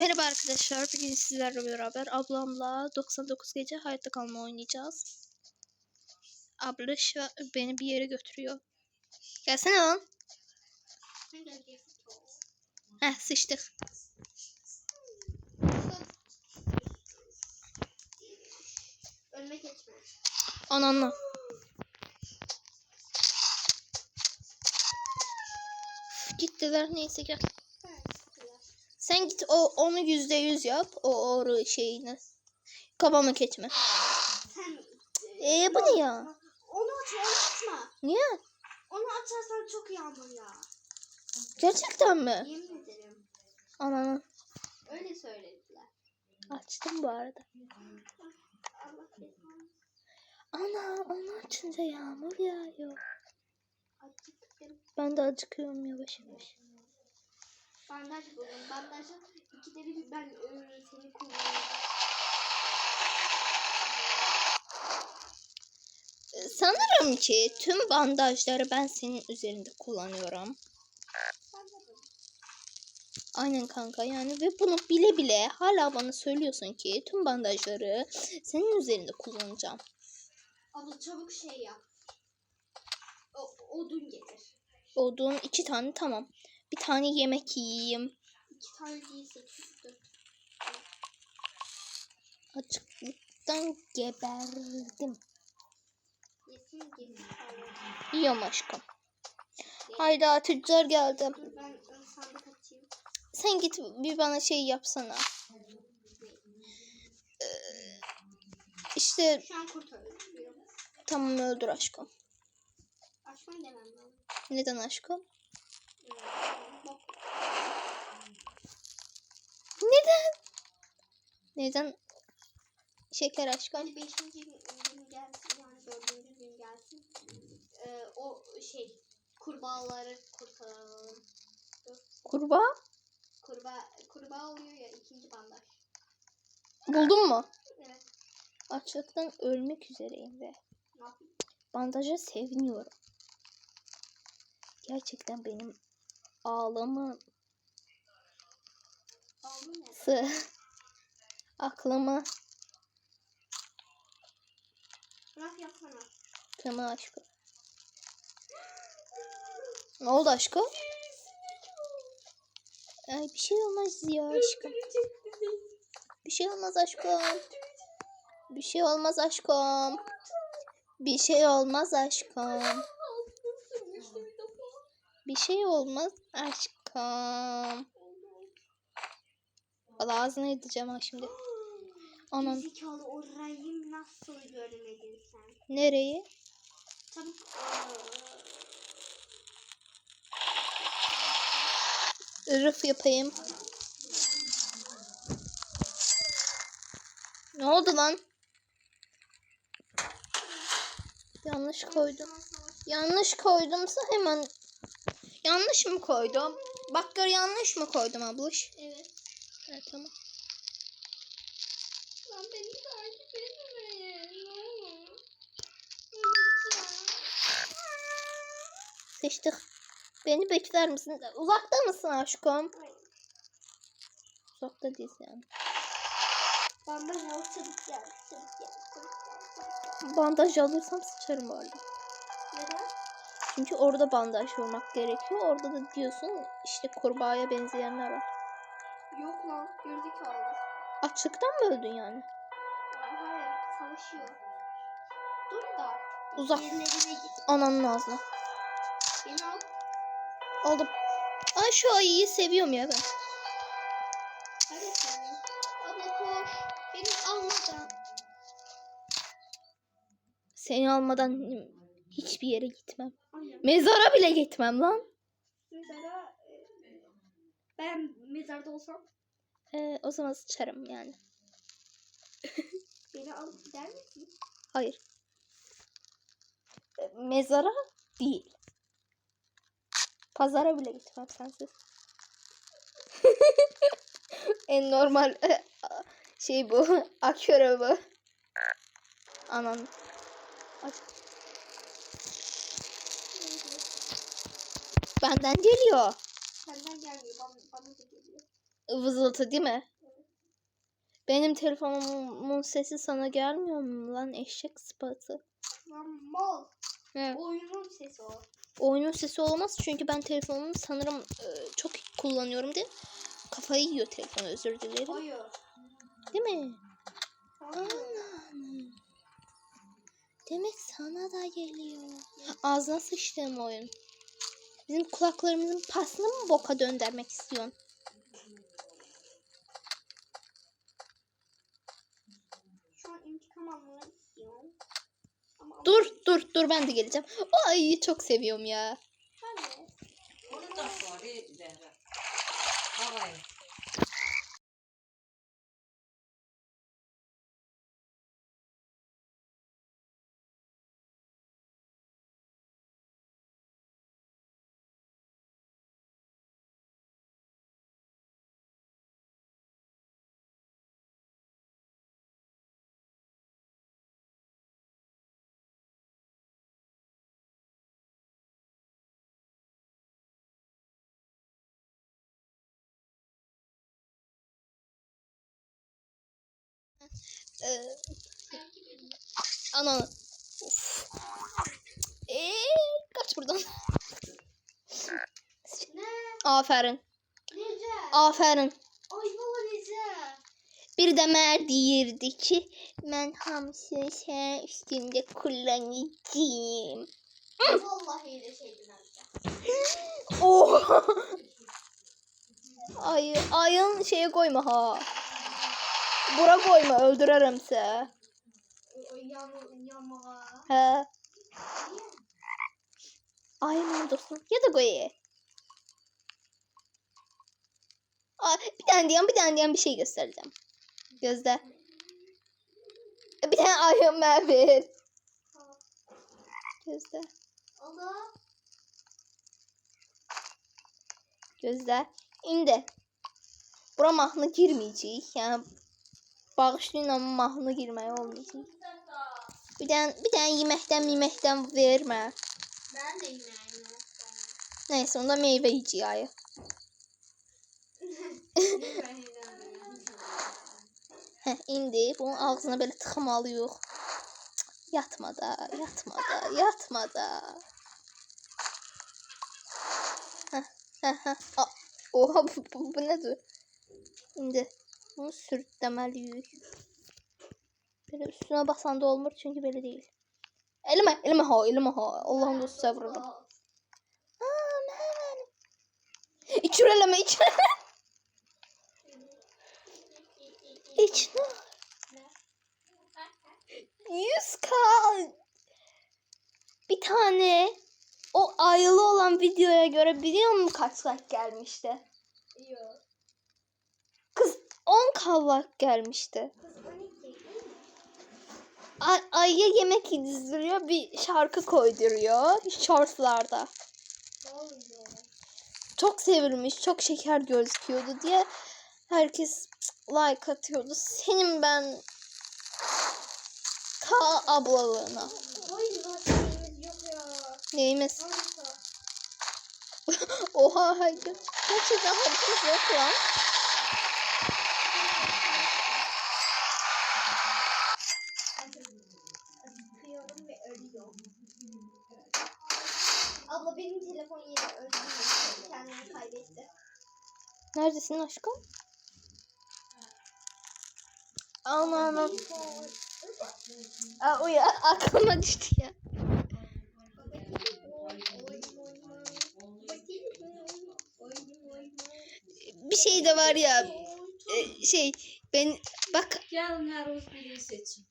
Merhaba arkadaşlar. Bugün sizlerle beraber ablamla 99 gece hayatta kalma oynayacağız. Abla beni bir yere götürüyor. Gelsene lan. Heh sıçtık. Ölmek geçme. Ananla. Gittiler neyse gel. Sen git o onu yüzde yüz yap. O oru şeyini. Kafamı keçme. Sen Ee bu ne ya? onu aç, onu açma. Niye? Onu açarsan çok ama ya. Gerçekten mi? Yemin ederim. Ananı. Öyle söylediler. Açtım bu arada. Ana onu açınca yağmur yağıyor. Ben de acıkıyorum yavaş yavaş. Bandaj buldum. Bandajı ikide bir ben seni kullanıyorum. Sanırım ki tüm bandajları ben senin üzerinde kullanıyorum. Aynen kanka yani ve bunu bile bile hala bana söylüyorsun ki tüm bandajları senin üzerinde kullanacağım. Abla çabuk şey yap. O, odun getir. Odun iki tane tamam. Bir tane yemek yiyeyim. İki tane değil sekiz dört. Açıklıktan geberdim. Yesin getir. Yiyorum aşkım. Hayda tüccar geldi. Dur ben sandık açayım. Sen git bir bana şey yapsana. Ee, işte Şu an tamam öldür aşkım. Açmayı demem lazım. Neden aşkım? Neden? Neden? Şeker aşkım. Hadi beşinci gün, gelsin yani dördüncü gün gelsin. Ee, o şey kurbağaları kurtaralım. Kurbağa? Kurbağa, kurbağa oluyor ya ikinci bandaj. Buldun mu? Evet. Açlıktan ölmek üzereyim ve bandaja seviniyorum. Gerçekten benim ağlaması, aklımı Bırak yapsana. Tamam aşkım. Ne oldu aşkım? Ay bir şey olmaz ya aşkım. Bir şey olmaz aşkım. Bir şey olmaz aşkım. Bir şey olmaz aşkım. Bir şey olmaz aşkım. Valla ağzına edeceğim ha şimdi. Anam Zekalı orayı nasıl görmedin sen? nereyi? Çabuk. Rıf yapayım. Ne oldu lan? Yanlış koydum. Yanlış koydumsa hemen yanlış mı koydum? Bak gör yanlış mı koydum abluş? Evet. Evet tamam. Lan beni takip etmeyin. Ne olur. Seçtik. Beni bekler misin? Uzakta mısın aşkım? Uzakta değilsin yani. Bandaj al çabuk gel. Çabuk gel. Çabuk gel. Çabuk gel. Bandaj alırsam sıçarım orada. Neden? Çünkü orada bandaj vurmak gerekiyor. Orada da diyorsun işte kurbağaya benzeyenler var. Yok lan. Gerizekalı. Açlıktan mı öldün yani? Hayır. Savaşıyor. Dur da. Uzak. Git. Ananın ağzına. Beni al. Aldım. Ay şu ayıyı seviyorum ya ben. Hadi sen. Abla koş. Beni almadan. Seni almadan hiçbir yere gitmem. Mezara bile gitmem lan. Mesela e, ben mezarda olsam Ee, o zaman sıçarım yani. beni alıp gider misin? Hayır. Ee, Mezara değil. Pazara bile gitmem sensiz. en normal şey bu. Aküre bu. Anan. Aç. Benden geliyor. Senden gelmiyor. Bana, bana da geliyor. Vızıltı değil mi? Benim telefonumun sesi sana gelmiyor mu lan eşek sıpası? Lan mal. He. Oyunun sesi o. Oyunun sesi olmaz çünkü ben telefonumu sanırım e, çok kullanıyorum diye kafayı yiyor telefon özür dilerim. Oyun. Değil mi? Anam. Demek sana da geliyor. Ağzına sıçtığım oyun. Bizim kulaklarımızın pasını mı boka döndürmek istiyorsun? Şu an intikam almak istiyorum. Ama Dur dur dur ben de geleceğim. Ay çok seviyorum ya. De. Onu da sonra Zehra. Havayı. Ee, ana. Of. Ee, kaç buradan. Aferin. Aferin. Bir de mer deyirdi ki ben hamsi sen üstünde kullanacağım. Vallahi de şeydi nece. Oh. Ay, ayın şeye koyma ha. Bura koyma öldürürüm seni. Ay. He. Ayın dostum. Ya da koy. Ay, bir tane diyen bir tane diyen bir şey göstereceğim. Gözde. Bir tane ayın ver. Gözde. Gözde. İndi. Bura mahnı girmeyecek. Yani bağışlayın ama mahnı girmeye olmayacak. Bir tane, bir tane yemekten yemekten verme. Ben de yine Neyse onda yiyeceği ayı. Heh, indi. Bunun ağzına böyle tıxamalıyıq. Cık, Yatma da, yatma da, yatma da. Heh, heh. Aa, Oha bu, bu, bu nedir? İndi. Bunu sürükləməliyik. Böyle üstüne basan da olmur çünkü böyle değil. Elime, elime ha, elime ha. Allah'ın dostu sabrıdır. Aman. İçüreleme, içüreleme. İçine. 100k. Bir tane o ayılı olan videoya göre biliyor musun kaç like gelmişti? Yok. Kız 10k like gelmişti. Kız 12. Ay, ayıya yemek yediriyor bir şarkı koyduruyor oluyor? Çok sevilmiş, çok şeker gözüküyordu diye herkes like atıyordu. Senin ben K ablalığına. Neyimiz? Oha hayır. Gerçekten haritamız yok lan. Acıkıyorum ve ölüyorum. Abla benim telefon yine öldü. Kendini kaybetti. Neredesin aşkım? Aman aman. Aa, o ya aklıma düştü ya. Bir şey de var ya. e, şey ben bak Gelin her uz birini seçin.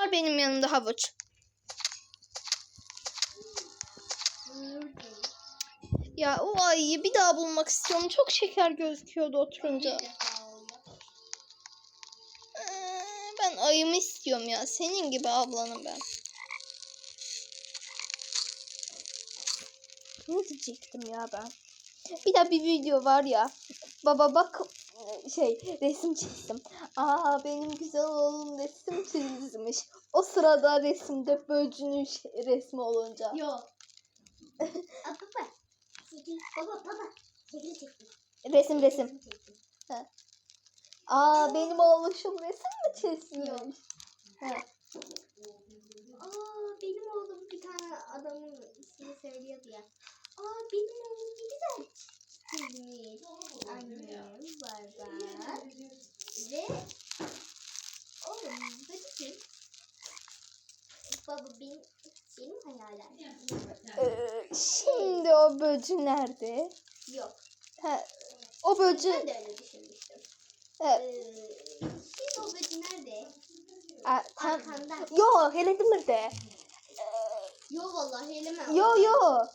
Var benim yanımda havuç. Ya o ayıyı bir daha bulmak istiyorum. Çok şeker gözüküyordu oturunca. Ee, Ben ayımı istiyorum ya. Senin gibi ablanım ben. Ne diyecektim ya ben? Bir de bir video var ya. Baba bak şey resim çizdim. Aa benim güzel oğlum resim çizmiş. O sırada resimde böcünün şey- resmi olunca. Yok. Aa, baba. Çekil. Baba baba. Çekil çekil. Resim resim. çekil. Aa benim oğluşum resim mi çizmiş? He. Aa benim oğlum bir tane adamın ismini söylüyordu ya. Aa benim oğlum ne güzel çizmiş. Annem, baba ve oğlum böceküm. Baba benim hayalim. Ee, şimdi o böcü nerede? Yok. He, o böcü Ben de öyle düşünmüştüm. Evet. Ee, şimdi o böcek nerede? Aa, tam-. Yo hele demirde. Yo vallahi eleme. Yo yo.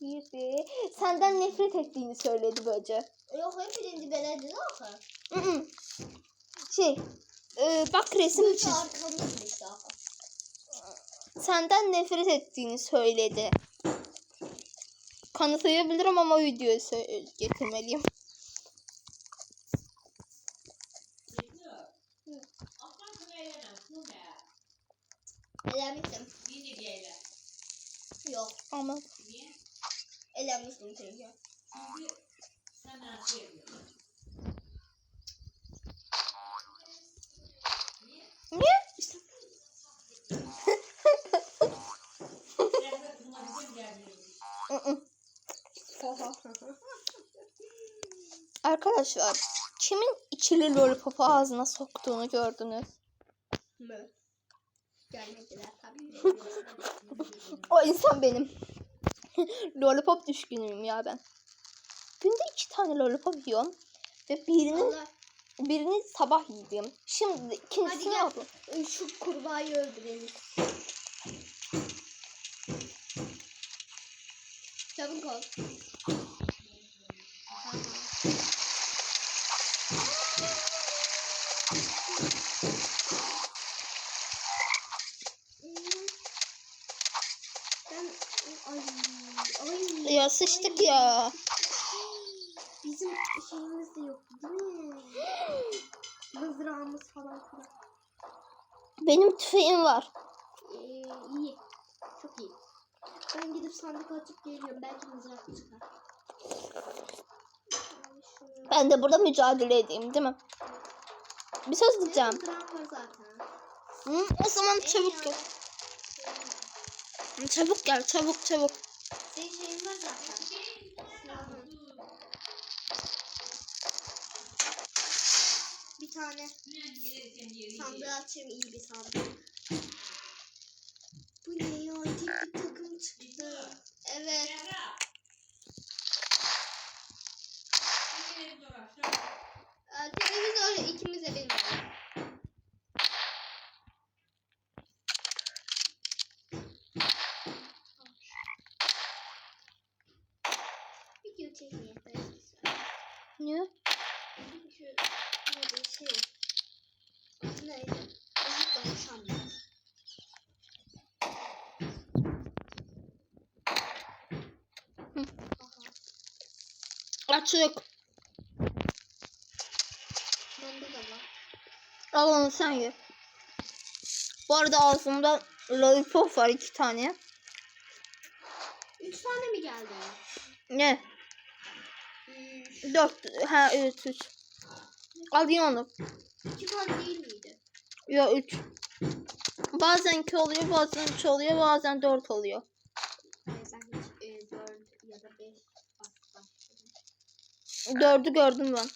Girdi? Senden nefret ettiğini söyledi böcü. Yok hep birinci beledi ne yapar? Hı hı. Şey, e, bak resim çiz. Senden nefret ettiğini söyledi. Kanıtlayabilirim ama videoyu getirmeliyim. Elenmiştim. Yok. Ama Elenmiştim çünkü. niye? İşte. Arkadaşlar kimin içili lollipopu ağzına soktuğunu gördünüz. Mü. Gelmediler tabii. İnsan benim. lollipop düşkünüyüm ya ben. Günde iki tane lollipop yiyorum. Ve birini, Allah. birini sabah yedim. Şimdi ikincisini aldım. Şu kurbağayı öldürelim. Çabuk ol. Tamam. Ben ay ay Ya sıçtık ya. Bizim şeyimiz de yok değil mi? Mızrağımız falan filan. Benim tüfeğim var. Ee, iyi. Çok iyi. Ben gidip sandık açıp geliyorum. Belki mızrak çıkar. Ben de burada mücadele edeyim değil mi? Bir söz diyeceğim. Hı, o zaman çabuk gel. Çabuk gel çabuk çabuk. Senin şeyin var zaten. Bir tane sandığı açayım iyi bir sandık. Bu ne ya? Tek bir takım çıktı. Evet. Ee, televizör ikimize benim. Video çekmeye Niye? Şu neydi şey. Neydi? Unuttum sandım. Bende de var. Al onu sen ye. Bu arada ağzımda lollipop var iki tane. Üç tane mi geldi? Ne? Hmm, Dört. Ha evet üç. Al ye onu. iki tane değil miydi? Ya üç. Bazen iki oluyor bazen üç oluyor bazen dört oluyor. Ben hiç e, dört ya da beş bak başladım. Dördü gördüm ben.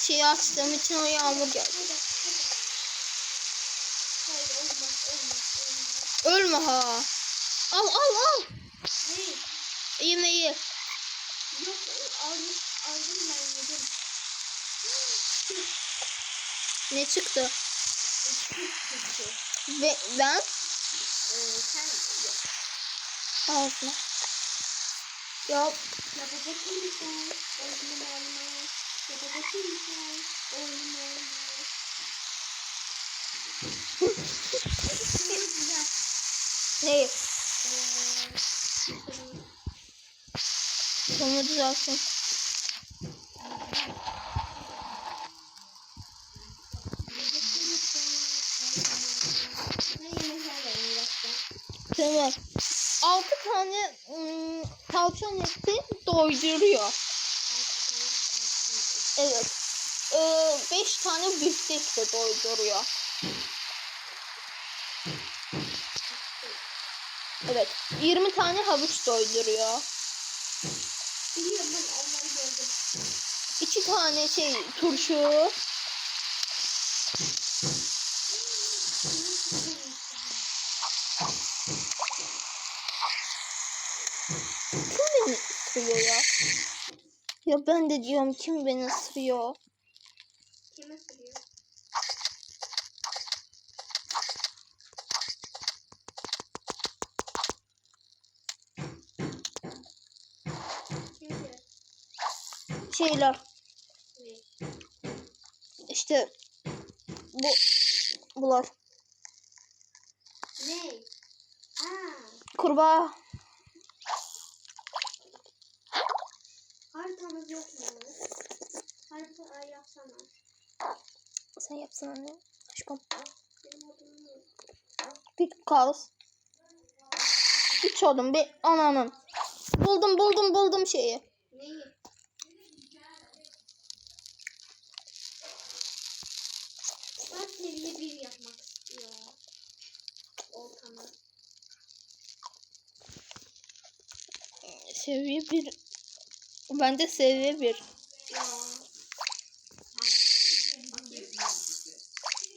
Şeyi açtığım için o yağmur geldi. Hadi, hadi. Ölme ha. Al al al. Ne? Yemeği. Yok aldım, aldım ben yedim. Ne çıktı? Ve ben Ee, sen yok. ağzına. Ya Yapacak mısın? Oyunu verme. Yapacak mısın? Oyunu verme. Şunu güzel. Neyi? Ee, Sonu düzelsin. Tamam. 6 tane ım, tavşan eti doyduruyor. Evet. 5 tane büftek de doyduruyor. Evet. 20 tane havuç doyduruyor. Biliyorum ben onları gördüm. 2 tane şey turşu. Kim beni ısırıyor ya? Ya ben de diyorum kim beni ısırıyor? Şeyler. Ne? İşte bu bular. Ne? Aa, Kurbağa. haritamız yok mu? Harita yapsana. Sen yapsana ne? Aşkım. Bir kaz. Bir çorum bir ananın. Buldum buldum buldum şeyi. Neyi? Ben seviye bir yapmak istiyorum. Oltanı. Seviye bir. Ben de seviye bir.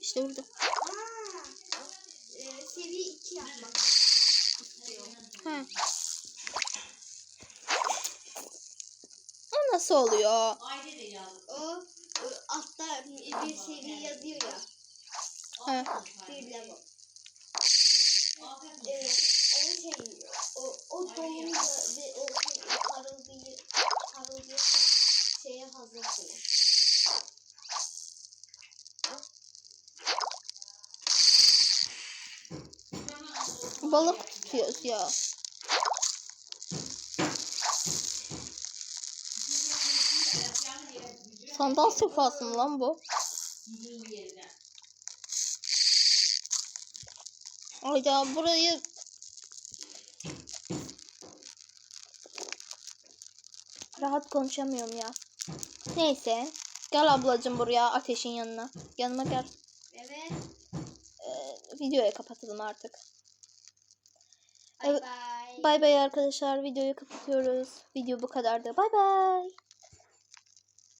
İşte burada. Aa, seviye 2 yapmak istiyorum. Ha. O nasıl oluyor? O altta bir seviye yazıyor ya. Ha. Bir level. Evet. O şey o, o dolunca ve o şey, parıldığı parıldığı şeye hazır diyor. Balık tutuyoruz ya. Sandal sefası mı lan bu? Hayda burayı rahat konuşamıyorum ya. Neyse. Gel ablacığım buraya ateşin yanına. Yanıma gel. Evet. Ee, videoyu kapatalım artık. Bye Evet. bye. Bay bay arkadaşlar. Videoyu kapatıyoruz. Video bu kadardı. Bay bay.